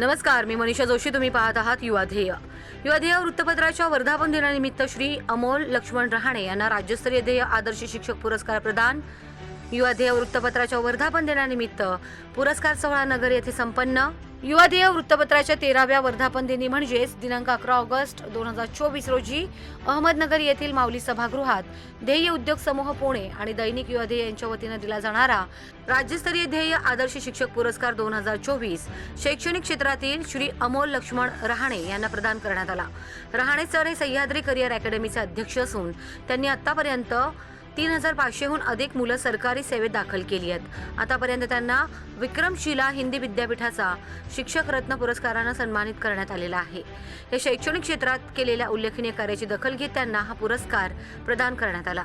नमस्कार मी मनीषा जोशी तुम्ही पाहत आहात युवाध्येय युवाध्येय वृत्तपत्राच्या वर्धापन दिनानिमित्त श्री अमोल लक्ष्मण रहाणे यांना राज्यस्तरीय ध्येय आदर्श शिक्षक पुरस्कार प्रदान. युवाध्येय वृत्तपत्राच्या वर्धापन दिनानिमित्त पुरस्कार सोहळा नगर येथे संपन्न. युवादेय वृत्तपत्राच्या तेराव्या वर्धापन दिनी म्हणजेच दिनांक अकरा ऑगस्ट दोन हजार चोवीस रोजी अहमदनगर येथील माऊली सभागृहात ध्येय उद्योग समूह पुणे आणि दैनिक युवाध्येय यांच्या वतीनं दिला जाणारा राज्यस्तरीय ध्येय आदर्श शिक्षक पुरस्कार दोन हजार चोवीस शैक्षणिक क्षेत्रातील श्री अमोल लक्ष्मण रहाणे यांना प्रदान करण्यात आला. रहाणे सर हे सह्याद्री करिअर अकॅडमीचे अध्यक्ष असून त्यांनी आतापर्यंत तीन हजार पाचशेहून अधिक मुलं सरकारी सेवेत दाखल केली आहेत. आतापर्यंत त्यांना विक्रमशिला हिंदी विद्यापीठाचा शिक्षक रत्न पुरस्कारानं सन्मानित करण्यात आलेला आहे. या शैक्षणिक क्षेत्रात केलेल्या उल्लेखनीय कार्याची दखल घेत त्यांना हा पुरस्कार प्रदान करण्यात आला.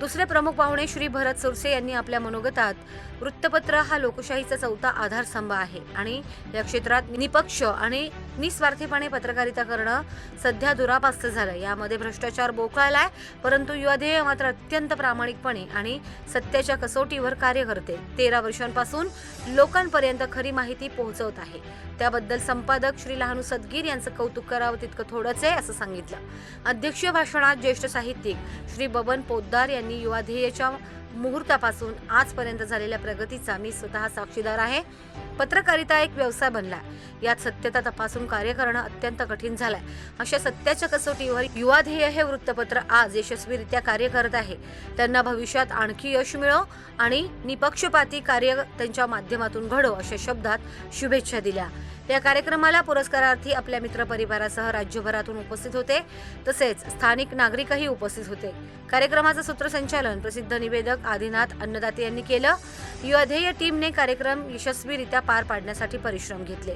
दुसरे प्रमुख पाहुणे श्री भरत सुरसे यांनी आपल्या मनोगतात वृत्तपत्र हा लोकशाहीचा चौथा आधारस्तंभ आहे. आणि या क्षेत्रात निपक्ष आणि निस्वार्थीपणे पत्रकारिता करणं सध्या दुरापास्त झालं यामध्ये भ्रष्टाचार बोकळालाय परंतु युवाध्येय मात्र अत्यंत प्रामाणिकपणे आणि सत्याच्या कसोटीवर कार्य करते. तेरा वर्षांपासून लोकांपर्यंत खरी माहिती पोहोचवत आहे. त्याबद्दल संपादक श्री लहानू सदगीर यांचं कौतुक करावं तितकं थोडंच आहे असं सांगितलं. अध्यक्षीय भाषणात ज्येष्ठ साहित्यिक श्री बबन पोद्दार यांनी युवा ध्येयाच्या मुहूर्तापासून आजपर्यंत झालेल्या प्रगतीचा मी स्वतः साक्षीदार आहे. पत्रकारिता एक व्यवसाय बनला यात सत्यता तपासून कार्य करणं अत्यंत कठीण झालंय. अशा सत्याच्या कसोटीवर युवा ध्येय हे वृत्तपत्र आज यशस्वीरित्या कार्य करत आहे. त्यांना भविष्यात आणखी यश मिळो आणि निपक्षपाती कार्य त्यांच्या माध्यमातून घडो अशा शब्दात शुभेच्छा दिल्या. या कार्यक्रमाला पुरस्कारार्थी आपल्या मित्रपरिवारासह राज्यभरातून उपस्थित होते. तसेच स्थानिक नागरिकही उपस्थित होते. कार्यक्रमाचं सूत्रसंचालन प्रसिद्ध निवेदक आदिनाथ अन्नदाते यांनी केलं. युवाध्येय टीमने कार्यक्रम यशस्वीरित्या पार पाडण्यासाठी परिश्रम घेतले.